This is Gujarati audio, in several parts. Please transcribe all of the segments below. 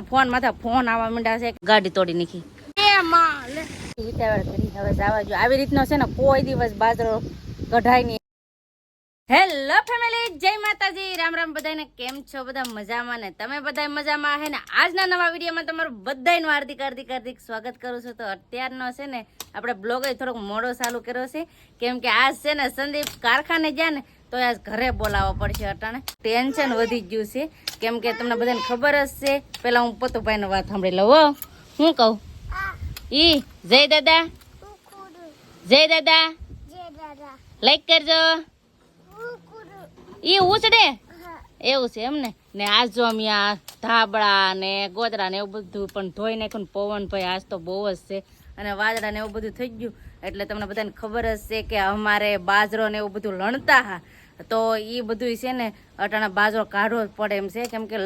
ફોન માથે ફોન આવવા માંડ્યા છે. ગાડી તોડી નાખી. માં કરી હવે જવા જો. આવી રીતનો છે ને કોઈ દિવસ બાજરો કઢાય નહીં. હેલો ફેમિલી જય માતાજી. રામ રામ બધાને. કેમ છો બધા? મજામાં ને? તમે બધા મજામાં હે ને? આજના નવા વિડીયોમાં તમારું બધાનું હાર્દિક હાર્દિક હાર્દિક સ્વાગત કરું છું. તો અત્યારનો છે ને આપણે બ્લોગ થોડોક મોડો ચાલુ કર્યો છે. કેમ કે આજ છે ને સંદીપ કારખાને જ્યાં ને તો આજ ઘરે બોલાવવો પડશે અટાણે. ટેન્શન વધી ગયું છે. કેમ કે તમને બધાને ખબર જ છે. પેલા હું પતુભાઈનો વાત સાંભળી લઉં હો. હું કહું? ઈ જય દાદા. જય દાદા. લાઈક કરજો. ઈ ઉછડે એવું છે એમ ને ને આજ જો અમે આ ધાબળા ને ગોદરા ને એવું બધું પણ ધોઈ નાખ્યું પવનભાઈ પવન ભાઈ આજ તો બહુ જ છે. અને વાદળા ને એવું બધું થઈ ગયું. એટલે તમને બધાને ખબર જ છે કે અમારે બાજરો ને એવું બધું લણતા હા. તો એ બધું છે ને અટાણે બાજરો કાઢવો જ પડે એમ છે. કેમ કે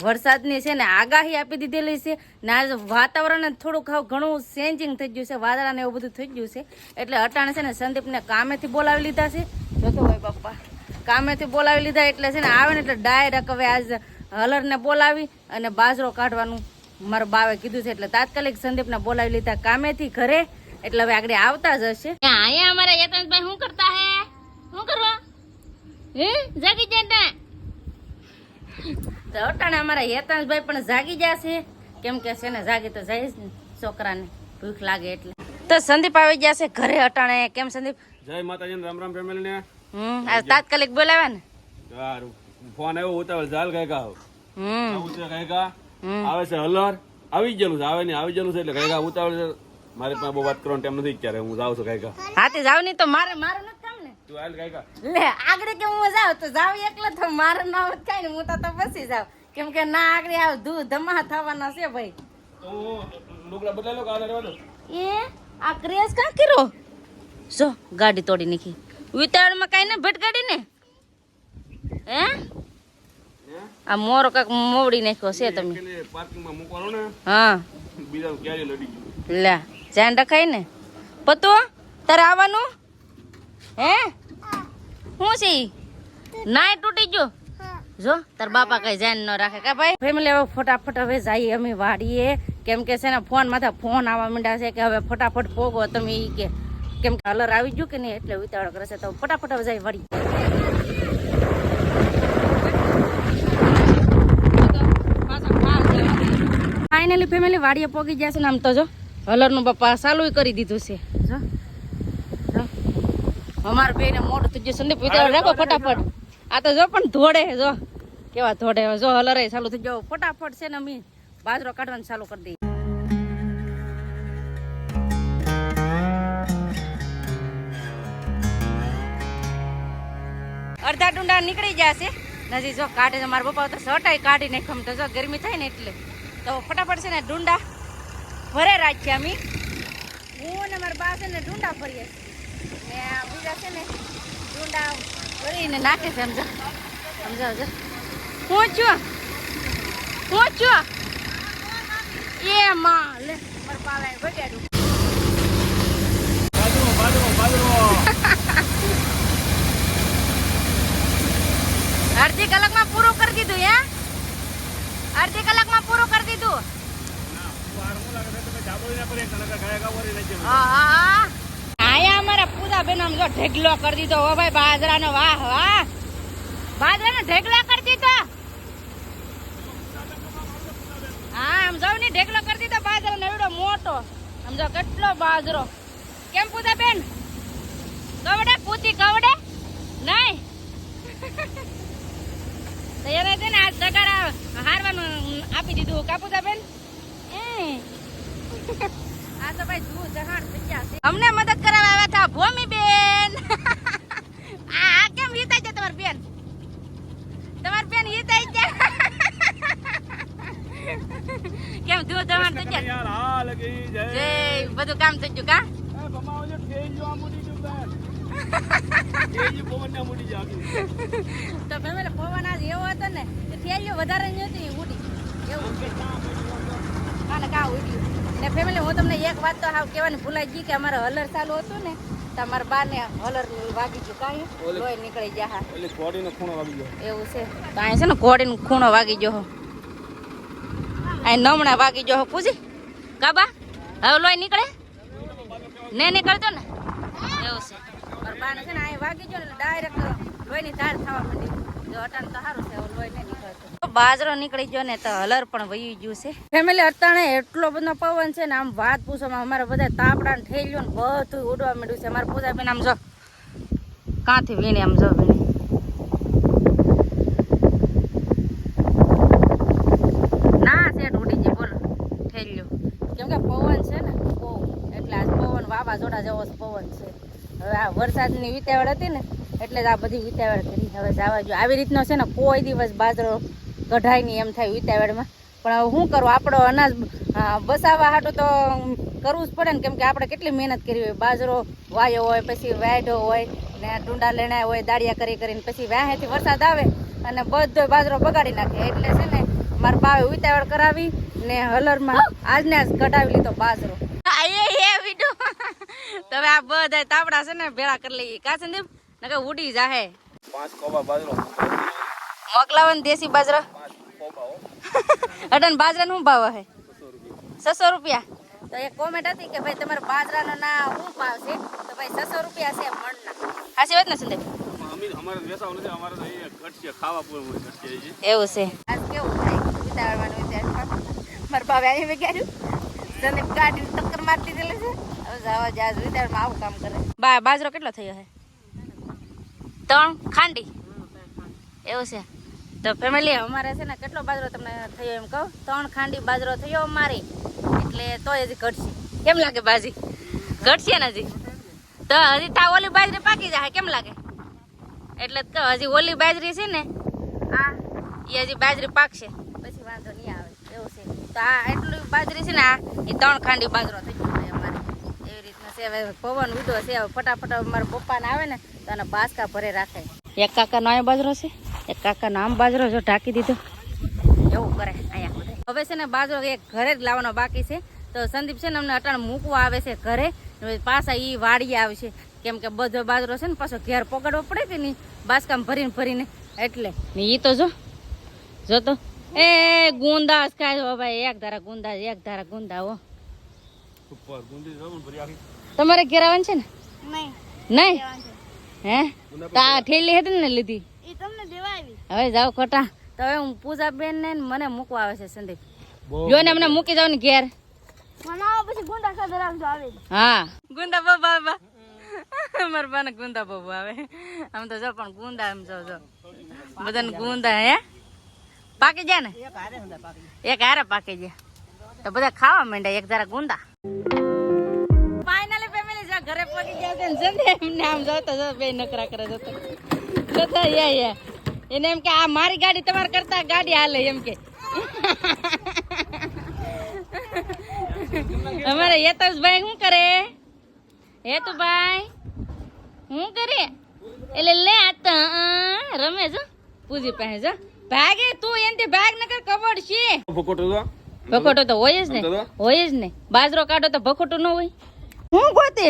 વરસાદની છે ને આગાહી આપી દીધેલી છે. ને આજ વાતાવરણ થોડુંક હાવ ઘણું ચેન્જિંગ થઈ ગયું છે. વાદળા ને એવું બધું થઈ ગયું છે. એટલે અટાણે છે ને સંદીપને કામેથી બોલાવી લીધા છે. જોતો હોય પપ્પા. કામેથી બોલાવી લીધા એટલે છે ને આવે ને એટલે ડાયરેક્ટ હવે આજ હલરને બોલાવી અને બાજરો કાઢવાનું મારા બાવે કીધું છે. એટલે તાત્કાલિક સંદીપને બોલાવી લીધા કામેથી ઘરે. એટલે હવે આગળ આવતા જ હશે. અહીંયા અમારા યતનભાઈ શું કરતા હે? શું કરવા? હે? જાગી જતા તો અટાણે અમારા હેતાંશભાઈ પણ જાગી જશે કેમ કે છે ને જાગી તો જાય જ ને છોકરાને. ભૂખ લાગે એટલે. તો સંદીપ આવી જશે ઘરે અટાણે. કેમ સંદીપ? જય માતાજી રામ રામ ફેમિલી ને હમ આ તાત્કાલિક બોલાવ્યા ને સારું. ફોન આવ્યો ઉતાવળ ચાલ કઈ કા હમ. આવું છે કઈ કા? હમ. આવે છે હલર. આવી ગયેલું છે આવે ને આવી ગયેલું છે એટલે કઈ કા ઉતાવળ મારી પાસે બહુ વાત કરવાનો ટાઈમ નથી અત્યારે હું જાઉં છું કઈ કા. હાથી જાવ નહીં તો મારે મારે નથી કામ ને? તું હાલ કઈ કા. લે આગળ કે હું જાવ તો જાવ એકલો તો મારે ના હોત કાંઈ ને હું તો તો બસી જાવ કેમ કે ના આગળ આવ ધૂ ધમા થવાના છે ભાઈ. તો લુગડા બદલાઈ લો કાલે રહેવા દો એ આ ક્રેશ કા કર્યો? જો ગાડી તોડી નાખી. ઉતાવળમાં કાંઈ ને ભટકાડી ને? હે? આ મોરો કાક મોવડી નાખ્યો છે તમે. હા. લે ધ્યાન રખાય ને. પતો તારે આવવાનું? હે? શું છે? નાય તૂટી ગયો. જો તાર બાપા કઈ ધ્યાન ન રાખે. કા ભાઈ? ફેમિલી હવે ફટાફટ હવે જઈએ અમે વાડીએ. કેમ કે છે ને ફોન માથે ફોન આવવા માંડ્યા છે કે હવે ફટાફટ પોગો તમે ઈ કે. કેમ કે કલર આવી ગયો કે નહીં એટલે ઉતાવળ કરે છે તો ફટાફટ જાય વળી. ફાઇનલી ફેમિલી વાડીએ પોગી છે ને આમ તો જો હલરનું પપ્પા ચાલુ કરી દીધું છે. જો બે અમારા બેને મોટું થઈ ગયું સંદીપ ઉતાવળ રાખો ફટાફટ. આ તો જો પણ ધોડે જો. કેવા ધોડે જો હલરે ચાલુ થઈ જાવ ફટાફટ છે ને અમે બાજરો કાઢવાનું ચાલુ કરી દઈએ. અડધા ડુંડા નીકળી જશે નજી જો કાઢે છે, મારા પપ્પા તો સટાઈ કાઢી નાખ્યો તો જો ગરમી થાય ને એટલે. તો ફટાફટ છે ને ડુંડા ભરે રાખીએ અમે. હું ને મારા બા છે ને ડુંડા ભરીએ. ને બીજા છે ને ડુંડા ભરીને નાખે છે સમજો સમજો જો હું છું હું છું એ માં લે, મારા પાલા બગાડ્યું બાજરો બાજરો બાજરો અડધી કલાકમાં પૂરું કરી દીધું, હે? અડધી કલાકમાં પૂરું કરી દીધું. આયા અમારા પૂજા બેન આમ જો ઢેગલો કરી દીધો હો ભાઈ, બાજરાનો વાહ વાહ. બાજરાનો ઢેગલો કરી દીધો? હા, આમ જો ને ઢેગલો કરી દીધો બાજરાનો એવડો મોટો. આમ કેટલો બાજરો. કેમ પૂતા બેન કવડે પૂતી કવડે નહીં? તો એને છે ને આ તગાડા હારવાનું આપી દીધું. કાપુદા બેન એ આ તો ભાઈ ધૂ જહાણ થઈ ગયા છે. અમને મદદ કરાવવા આવ્યા હતા ભૂમિ બેન આ આ કેમ હિતાઈ છે તમારી બેન? તમારી બેન હિતાઈ છે? કેમ ધો જહાડ થઈ ગયા? યાર હા લગી જય. જય બધું કામ થઈ ગયું કા? એ ભમાવજો ઠેંજો આ મોટી જો બેન ઠેંજો પવન ના મોટી જાગી તો ફેમિલી પવન આજ એવો હતો ને કે થેલીઓ વધારે નહોતી એ ઉડી. એવું. છે કા ઉડ્યું ને ફેમિલી હું તમને એક વાત તો હાવ કહેવાની ભૂલાઈ ગઈ કે અમારે હલર ચાલુ હતું ને તો અમારા બાને હલર વાગી ગયું કાંઈ. લોહી નીકળી ગયા હા. કોડીનો ખૂણો વાગી ગયો. એવું છે. તો છે ને ઘોડીનો ખૂણો વાગી ગયો હો. નમણા વાગી જો પૂછી કાબા હવે લોહી નીકળે? ને નીકળતો ને? બાને છે ને અહીં વાગી ગયો ને ડાયરેક્ટ લોહીની ધાર થવા માંડી. જો અટાણ તો સારું છે લોહી નહીં નીકળતો. બાજરો નીકળી ગયો ને તો હલર પણ વહી ગયું છે. ફેમિલી અટાણે એટલો બધો પવન છે ને આમ વાત પૂછવામાં અમારે બધા તાપડા ને ગયો ને બધું ઉડવા માંડ્યું છે. અમારે પૂજા બેન આમ જો કાંથી વીણે આમ જો વીણે. ના છે ઉડી ગઈ બોલો ઠેલ્યું. કેમ કે પવન છે ને બહુ. એટલે આજ પવન વાવાઝોડા જેવો પવન છે. હવે આ વરસાદની વિતાવળ હતી ને, એટલે જ આ બધી વિતાવળ કરી. હવે જવા જો આવી રીતનો છે ને કોઈ દિવસ બાજરો કઢાય નહીં એમ થાય વિતાવળમાં. પણ હવે શું કરવું આપણો અનાજ બસાવવા હાટું તો કરવું જ પડે ને, કેમ કે આપણે કેટલી મહેનત કરી હોય. બાજરો વાયો હોય, પછી વાઢો હોય, ને ટૂંડા લેણા હોય, દાળિયા કરી કરીને, પછી વ્યાહેથી વરસાદ આવે અને બધો બાજરો બગાડી નાખે. એટલે છે ને, મારા બાવે ઉતાવળ કરાવી ને હલરમાં આજને આજ કઢાવી લીધો બાજરો. તમે આ બધા તાપડા છે ને ભેળા કરી લઈએ. કા સંદીપ નકે ઉડી જાહે. પાંચ કોબા બાજરો. મોકલાવો ને દેશી બાજરો. પાંચ અટન બાજરાનો શું ભાવ હે? છસો રૂપિયા. તો એક કોમેન્ટ હતી કે ભાઈ તમારા બાજરાનો ના શું ભાવ છે? તો ભાઈ છસો રૂપિયા છે મણના. હાસી વાત ને સંદીપ? અમે અમારે વેસાવ નથી અમારે તો અહીંયા ઘટશે ખાવા પૂરું ઘટશે છે એવું છે. આજ કેવું થાય? વિતાવળવાનું વિચારમાં મારા બાબે અહીં વગાડ્યું સંદીપ ગાડી ટક્કર મારતી દીધેલી છે. હવે જવા આવું કામ કરે. બા બાજરો કેટલો થયો છે ત્રણ? ખાંડી? એવું છે. તો ફેમિલી અમારે છે ને કેટલો બાજરો તમને થયો એમ કહું? ત્રણ ખાંડી બાજરો થયો અમારી. એટલે તો હજી ઘટશે. કેમ લાગે બાજી? ઘટશે ને હજી? તો હજી તા ઓલી બાજરી પાકી જાય. કેમ લાગે? એટલે તો હજી ઓલી બાજરી છે ને આ એ હજી બાજરી પાકશે. પછી વાંધો નહીં આવે. એવું છે. તો આ એટલું બાજરી છે ને આ એ ત્રણ ખાંડી બાજરો થઈ ગયો ભાઈ અમારે એવી રીતના છે હવે પવન ઉડો છે હવે ફટાફટ મારા પપ્પાને આવે ને તો આના બાસકા ભરે રાખે. એક કાકાનો અહીંયા બાજરો છે એક કાકાનો આમ બાજરો જો ઢાંકી દીધો. એવું કરે અહીંયા હવે છે ને બાજરો એક ઘરે જ લાવવાનો બાકી છે. તો સંદીપ છે ને અમને અટાણ મૂકવા આવે છે ઘરે. પાછા એ વાડી આવશે. કેમ કે બધો બાજરો છે ને પાછો ઘેર પકડવો પડે કે નહીં? બાસકામ ભરીને ભરીને. એટલે. ને એ તો જો જો તો. એ ગુંદા જ ખાય ભાઈ એક ધારા ગુંદા એક ધારા ગુંદા હો. ઉપર ગુંદી જવું ભરી આખી. તમારે ઘેર આવવાનું છે ને? નહીં. નહીં? હે? તો આ ઠેલી હતી ને લીધી? એ તમને દેવા આવી. હવે જાઓ ખોટા. તો હવે હું પૂજા બેન ને મને મૂકવા આવે છે સંદીપ. જો ને અમને મૂકી જાવ ને ઘેર. પછી ગુંડા ખાધે રાખજો આવે. હા. ગુંદા બાબા બાબા. મારા બાને ગુંદા બાબુ આવે આમ તો જો પણ ગુંદા એમ જો જો. બધાને ગુંદા હે? પાકી જાય ને? એક હારે પાકી જાય તો બધા ખાવા માંડ્યા એક જરા ગુંદા ઘરે પહોંચી ગયા છે ને જલ્દી એમને આમ જોતો જો બે નકરા કરે જોતો. જોતો યા યા. એને એમ કે આ મારી ગાડી તમારે કરતા ગાડી હાલે એમ કે. અમારે યતસભાઈ શું કરે? હેતુભાઈ શું કરે? એટલે લે આ રમે જો. પૂજી પાસે જો. ભાગે તું એનથી ભાગ ન કર કબડ છે. ભકોટો તો. ભખોટો તો હોય જ ને? હોય જ ને. બાજરો કાઢો તો ભખોટો ન હોય. હું ગોતે?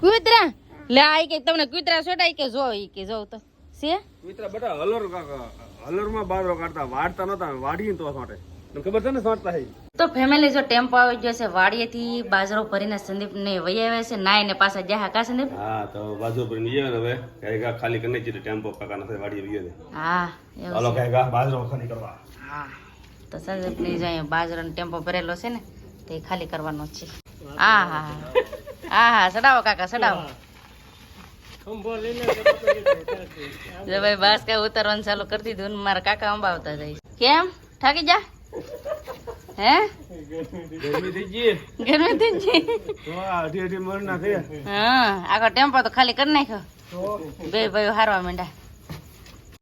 કૂતરા? લે આ કે તમને કૂતરા સોટાઈ કે જો ઈ કે જો તો. છે? કૂતરા બટા હલર હલરમાં બાજરો કાઢતા વાડતા નતા વાડી તો માટે ખબર છે ને વાડતા હે? તો ફેમિલી જો ટેમ્પો આવી ગયો છે વાડીએથી બાજરો ભરીને સંદીપ ને વહી આવે છે નાય ને પાછા જ્યાં કા સંદીપ? હા તો બાજરો ભરીને ને હવે. કાંઈ ખાલી કરી જીતે ટેમ્પો કાકા નથી વાડીએ ગયો ગયો હા એવું હાલો કાંઈ બાજરો ખાલી કરવા. હા. તો સંદીપની જાય બાજરાનો ટેમ્પો ભરેલો છે ને તે ખાલી કરવાનો છે. હા હા. હા હા સડાવો કાકા સડાવો જો ભાઈ બાસ કે ઉતરવાનું ચાલુ કરી દીધું ને મારા કાકા અંબાવતા જાય કેમ થાકી જા હે ગરમી થઈ ગઈ ગરમી થઈ ગઈ તો આ અઢી અઢી મણ ના થયા હા આખો ટેમ્પો તો ખાલી કરી નાખ્યો બે ભાઈઓ હારવા માંડ્યા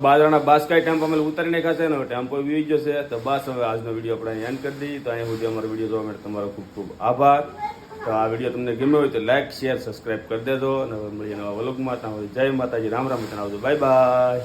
બાજરાના બાસકાઈ ટેમ્પો અમે ઉતારી નાખ્યા છે ને હવે ટેમ્પો વી ગયો છે તો બસ હવે આજનો વીડિયો આપણે એન્ડ કરી દઈએ તો અહીંયા સુધી અમારો વીડિયો જોવા માટે તમારો ખૂબ ખૂબ આભાર તો આ વીડિયો તમને ગમ્યો હોય તો લાઈક શેર સબસ્ક્રાઈબ કરી દેજો. અને મળીએ નવા વ્લોગમાં ત્યાં જય માતાજી, રામ રામ જણાવજો બાય બાય